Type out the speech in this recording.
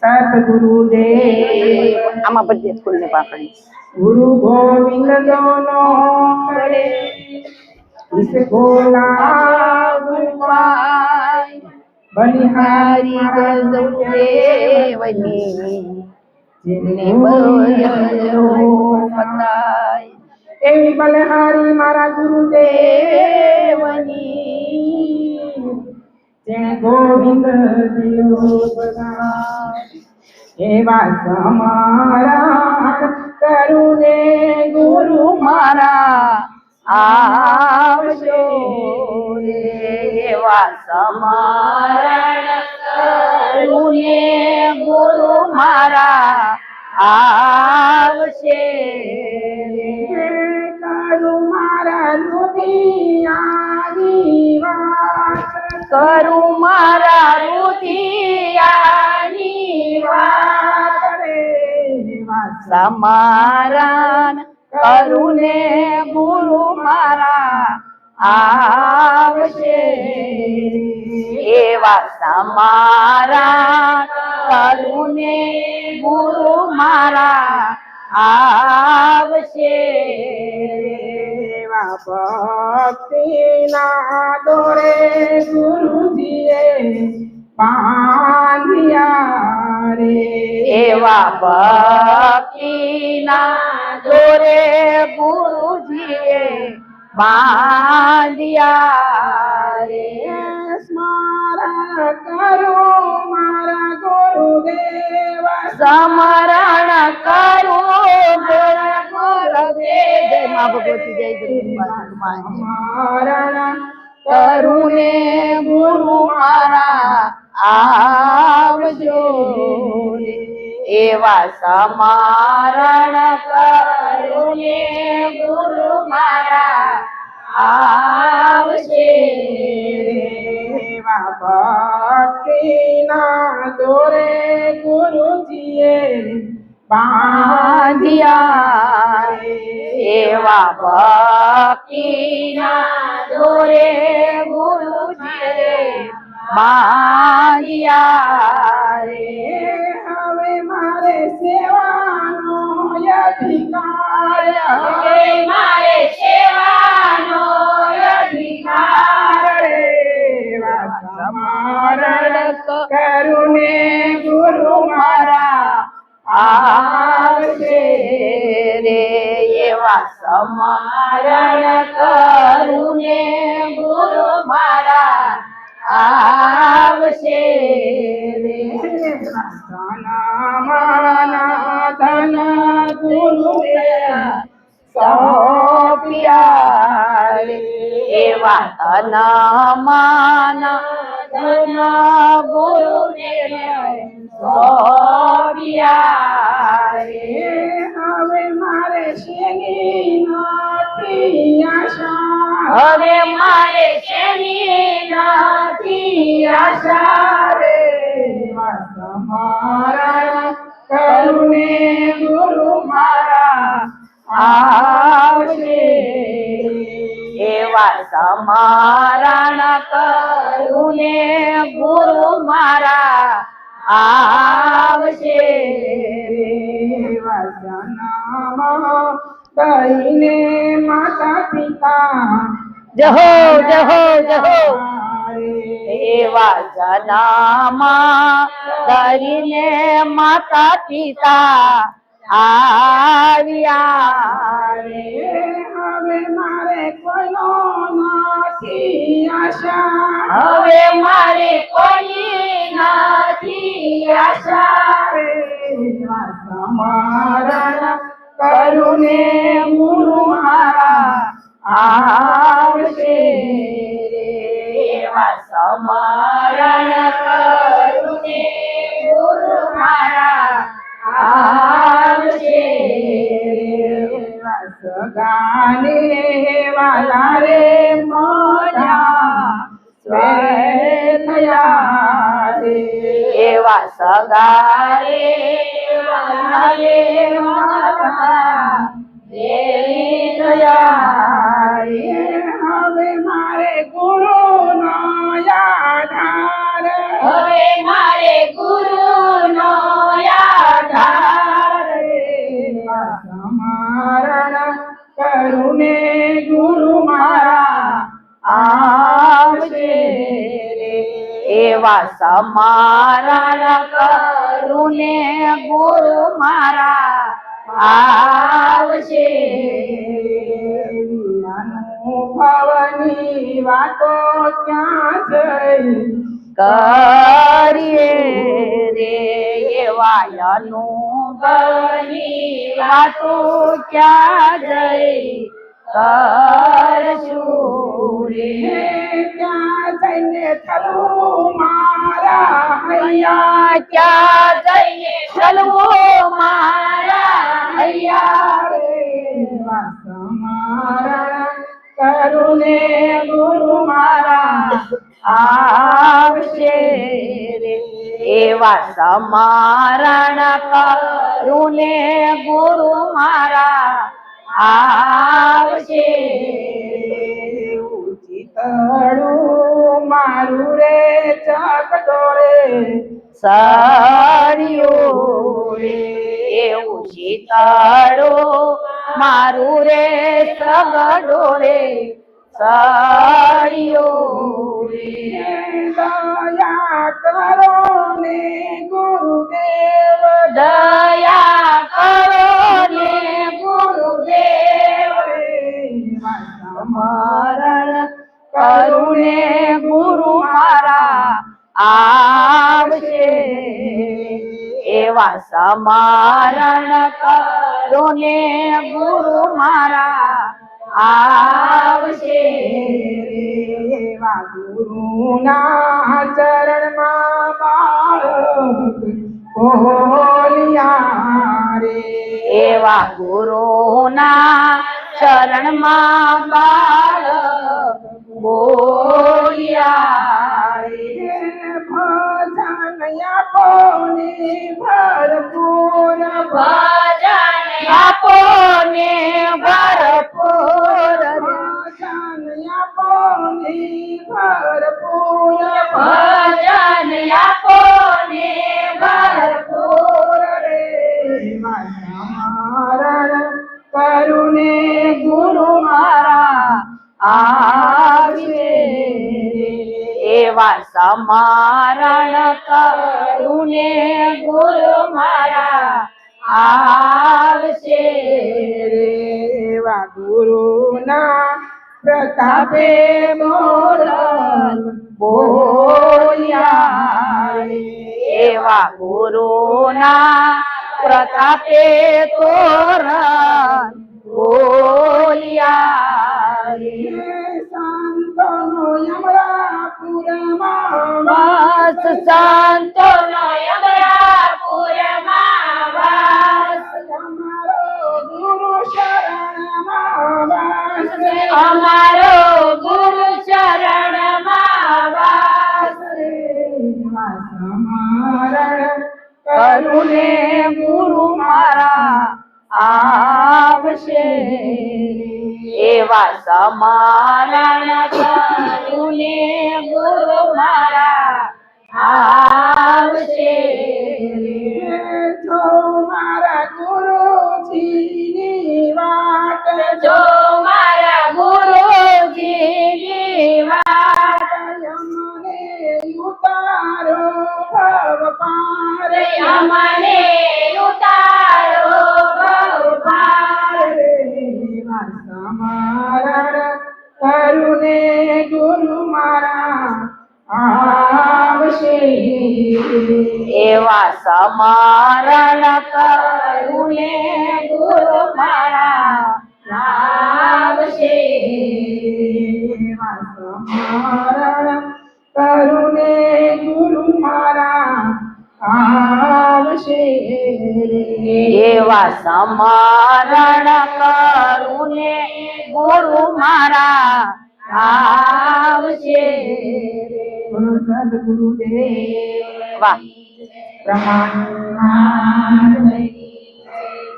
સતગુરુદેવ આમાં બધી ફૂલ ને પાકડી ગુરુ ગોવિંદ દોનો ખડે ઇસ ગોલા ગુરુવાય બલિહારી દેવની જેને એવી બલિહારી મારા ગુરુદેવની. જેણે ગોવિંદ બતાય એવા સમારા કરુને ગુરુ મારા આવજો એવા સમારણ કરુને ગુરુ મારા આવશે કરું મારા રુધિયાની વાત રે. વાત સમારણ કરુને ગુરુ મારા આવશે. એવા સમારા કરુને ગુરુ મારા આવશે. ભક્તિના દોરે ગુરુજીએ બાંધ્યા રે. એવા ભક્તિના દોરે ગુરુજીએ બાંધ્યા રે. સ્મરણ કરો મારા ગુરુદેવ. સમરણ કરો મા ભગવતી જય જગન્નાથ કરુણે ગુરુ મારા આવજો. એવા સમારણ કરુણે ગુરુ મારા આવશે. એવા ભક્તિના દોરે ગુરુજીએ બાંધ્યા રે. એવા ભક્તિના દોરે ગુરુજીએ બાંધ્યા રે હવે મારે સેવાનો અધિકાર હવે મારે સેવાનો અધિકાર એવા સમારણ કરુને ગુરુ મારા સમારણ કરુને ગુરુ મારા આવશે ધન ગુરુ સોપ્યા રે એવા તન માન ધન ગુરુ સોપિયા રે હવે મારે શેની નથી આશા હવે મારે શેની નથી આશા રે? સમારણ કરુણે ગુરુ મારા આવશે. એવા સમારણ કરુને ગુરુ મારા આવશે. વચનામાં કહીને માતા પિતા જહો જહો જહો. રે. એવા જનામાં કરીને માતા પિતા આવ્યા રે. હવે મારે કોઈનો નથી આશા. હવે મારે કોઈ નથી આશા. રે સમારણ કરુને સગાને વાલા રે મોજા રે એવા સગારે વાલારે માતા દેવી દયા રે. હવે મારે ગુરુ નો આધાર. ગુરુ મારા આવશે એવા સમારા કરુને ગુરુ મારા આવશે ભવની વાતો ક્યાં જઈ કરીએ રે. એવા અનુભવની વાતો ક્યાં જઈ કરશું ક્યાં જઈને થલું મારા હૈયા? ક્યાં જઈએ ચલવો મારા હૈયા? રે સ્મરણ કરુને ગુરુ મારા આવશે રે? એવા સમારણ કરુને ગુરુ મારા આવશે. ચિતડું મારું રે ચકડોળે સળિયું રે એવું શીતળો મારું રે સગ ડોળે સળિયું રે. દયા કરો ને ગુરુદેવ. એવા સમારણ કરુણે ગુરુ મારા આવશે. એવા ગુરુના ચરણમાં બાળક બોલિયા રે. એવા ગુરુના ચરણમાં બાળક બોલિયા રે. ભજન આપોને ભરપૂર ભજન આપો ને ભરપૂર એવા સમારણ કરુને ગુરુ મારા, આવશે એવા ગુરુના પ્રતાપે મોર બોલ્યા. એવા ગુરુના પ્રતાપે તોરણ બોલ્યા સંતો નો વાસ ગુરુ શરણમાં વાસ અમારો ગુરુ ચરણમાં વાસ. સ્મરણ કરુને ગુરુ મારા આવશે. એવા સમારણ કરુને ગુરુ મારા. આવશે. જો મારા ગુરુજીની વાટ જો આવશે એવા સમારણ કરુને ગુરુ મારા આવશે સ્મરણ કરુને ગુરુ મારા આવશે એવા સમારણ કરુને ગુરુ મારા આવશે સદગુરુદેવ વાહ પ્રમાણ